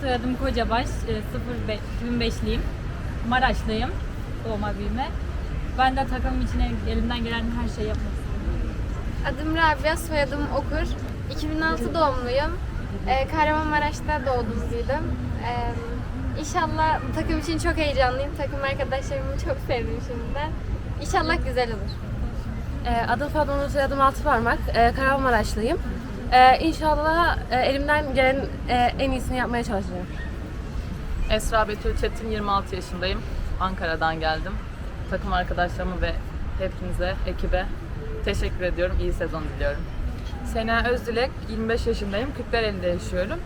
soyadım Kocabaş. E, 05, 2005'liyim. Maraşlıyım. Doğma büyüme. Ben de takım için el- elimden gelen her şeyi yapmak istiyorum. Adım Rabia, soyadım Okur. 2006 doğumluyum. Ee, Kahramanmaraş'ta doğdum, büyüdüm. Ee, inşallah takım için çok heyecanlıyım. Takım arkadaşlarımı çok sevdim şimdiden. İnşallah güzel olur. Ee, adım Fatma Nur, soyadım Altıparmak. Ee, Kahramanmaraşlıyım. Ee, inşallah e, elimden gelen e, en iyisini yapmaya çalışacağım. Esra Betül Çetin, 26 yaşındayım. Ankara'dan geldim. Takım arkadaşlarıma ve hepinize, ekibe teşekkür ediyorum. İyi sezon diliyorum. Sena Özdilek, 25 yaşındayım. Kırklareli'nde yaşıyorum.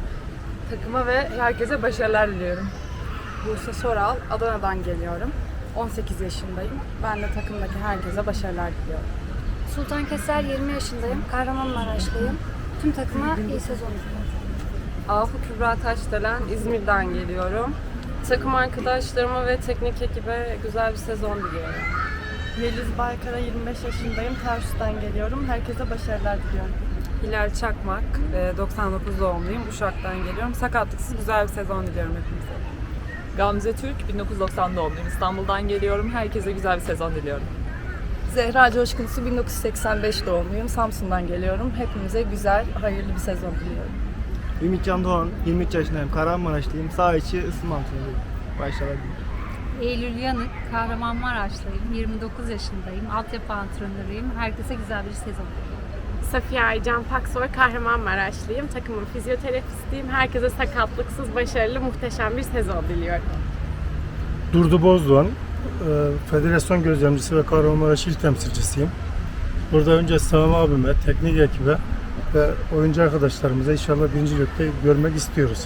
Takıma ve herkese başarılar diliyorum. Buse Soral, Adana'dan geliyorum. 18 yaşındayım. Ben de takımdaki herkese başarılar diliyorum. Sultan Keser 20 yaşındayım. Kahramanmaraşlıyım. Tüm takıma iyi sezon diliyorum. Ahu Kübra Taşdelen, İzmir'den geliyorum. Takım arkadaşlarıma ve teknik ekibe güzel bir sezon diliyorum. Yeliz Baykara 25 yaşındayım. Tarsus'tan geliyorum. Herkese başarılar diliyorum. Hilal Çakmak, e, 99 doğumluyum. Uşak'tan geliyorum. Sakatlıksız güzel bir sezon diliyorum hepinize. Gamze Türk, 1990 doğumluyum. İstanbul'dan geliyorum. Herkese güzel bir sezon diliyorum. Zehra Coşkunsu 1985 doğumluyum. Samsun'dan geliyorum. Hepimize güzel, hayırlı bir sezon diliyorum. Ümitcan Doğan, 23 yaşındayım. Kahramanmaraşlıyım. Sağ içi ısınma antrenörüyüm. Başarılar diliyorum. Eylül Yanık, Kahramanmaraşlıyım. 29 yaşındayım. Altyapı antrenörüyüm. Herkese güzel bir sezon Safiye Aycan Paksoy, Kahramanmaraşlıyım. Takımın fizyoterapistiyim. Herkese sakatlıksız, başarılı, muhteşem bir sezon diliyorum. Durdu Bozdoğan, federasyon gözlemcisi ve Kahramanmaraş il temsilcisiyim. Burada önce Sami abime, teknik ekibe ve oyuncu arkadaşlarımıza inşallah birinci ligde görmek istiyoruz.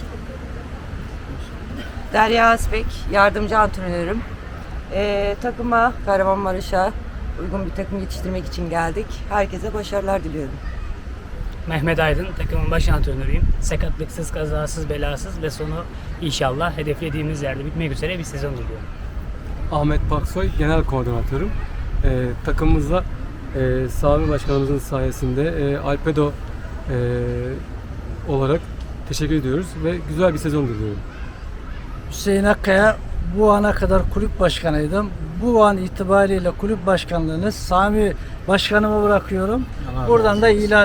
Derya Azbek, yardımcı antrenörüm. Ee, takıma, Kahramanmaraş'a uygun bir takım yetiştirmek için geldik. Herkese başarılar diliyorum. Mehmet Aydın, takımın baş antrenörüyüm. Sakatlıksız, kazasız, belasız ve sonu inşallah hedeflediğimiz yerde bitmek üzere bir sezon diliyorum. Ahmet Paksoy, genel koordinatörüm. Ee, takımımızda e, Sami Başkanımızın sayesinde e, Alpedo e, olarak teşekkür ediyoruz ve güzel bir sezon diliyorum. Hüseyin Akkaya, bu ana kadar kulüp başkanıydım. Bu an itibariyle kulüp başkanlığını Sami Başkanıma bırakıyorum. Buradan da ilan